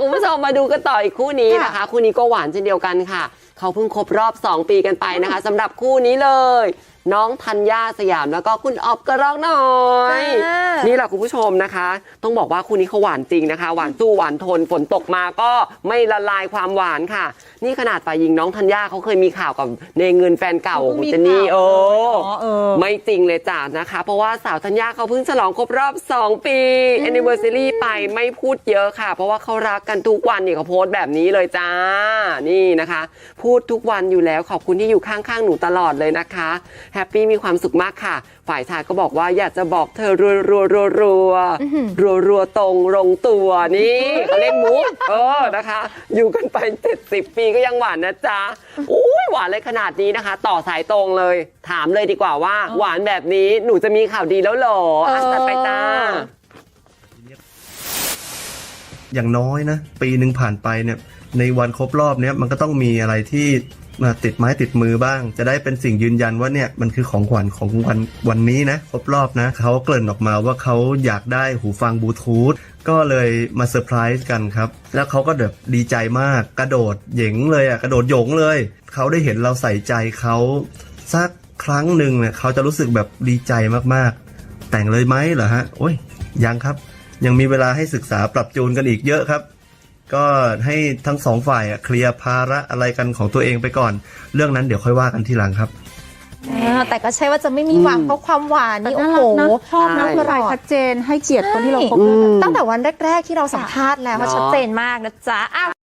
คุณผู้ชมมาดูกันต่ออีกคู่นี้นะคะ คู่นี้ก็หวานเช่นเดียวกันค่ะ เขาเพิ่งครบรอบ 2 ปีกันไปนะคะสำหรับคู่นี้เลย น้องธัญญาสยามแล้วก็คุณออฟกระรอกหน่อยจ้านี่แหละคุณผู้ชมนะคะ ต้องบอกว่าคู่นี้เขาหวานจริงนะคะ หวานสู้หวานทนฝนตกมาก็ไม่ละลายความหวานค่ะ นี่ขนาดฝ่ายหญิงน้องธัญญาเขาเคยมีข่าวกับเนเงินแฟนเก่าของคุณเจนนี่เอออ๋อเออไม่จริงเลยจ้ะนะคะ เพราะว่าสาวธัญญาเขาเพิ่งฉลองครบรอบ 2 ปี anniversary ไปไม่พูดเยอะค่ะ เพราะว่าเขารักกันทุกวันเนี่ยเขาโพสต์แบบนี้เลยจ้า นี่นะคะ พูดทุกวันอยู่แล้วขอบคุณที่อยู่ข้างๆหนูตลอดเลยนะคะแฮปปี้มีความสุขมากค่ะ ฝ่ายชายก็บอกว่าอยากจะบอกเธอรัวรัวรัวรัวรัวรัวๆตรงลงตัวนี่เขาเล่นมุกเออนะคะ อยู่กันไป 70 ปีก็ยังหวานนะจ๊ะอุ้ยหวานเลยขนาดนี้นะคะ ต่อสายตรงเลย ถามเลยดีกว่าว่า หวานแบบนี้หนูจะมีข่าวดีแล้วเหรออะตัดไปจ้าอย่างน้อยนะ ปีหนึ่งผ่านไปเนี่ย ในวันครบรอบเนี่ยมันก็ต้องมีอะไรที่ มาติดไม้ติดมือบ้าง จะได้เป็นสิ่งยืนยันว่าเนี่ยมันคือของขวัญของวันวันนี้นะครบรอบนะเขาเกริ่นออกมาว่าเขาอยากได้หูฟังบลูทูธก็เลยมาเซอร์ไพรส์กันครับ แล้วเขาก็แบบดีใจมากกระโดดเหยงเลยอะกระโดดหยงเลย เขาได้เห็นเราใส่ใจเขาสักครั้งหนึ่งเนี่ยเขาจะรู้สึกแบบดีใจมากๆ แต่งเลยไหมเหรอฮะโอ้ยยังครับ ยังมีเวลาให้ศึกษาปรับจูนกันอีกเยอะครับ ก็ให้ทั้งสองฝ่ายอะเคลียร์ภาระอะไรกันของตัวเองไปก่อน เรื่องนั้นเดี๋ยวค่อยว่ากันทีหลังครับ อ่าแต่ก็ใช่ว่าจะไม่มีหวังเพราะความหวานนี่แต่โอ้น่าโหรักนะชอบนะใช่คือรายชัดเจนให้เกียรติคนที่เราคบด้วยกัน ตั้งแต่วันแรก ๆ ที่เราสัมภาษณ์แล้วว่าเนาะชัดเจนมากนะจ๊ะอ้าว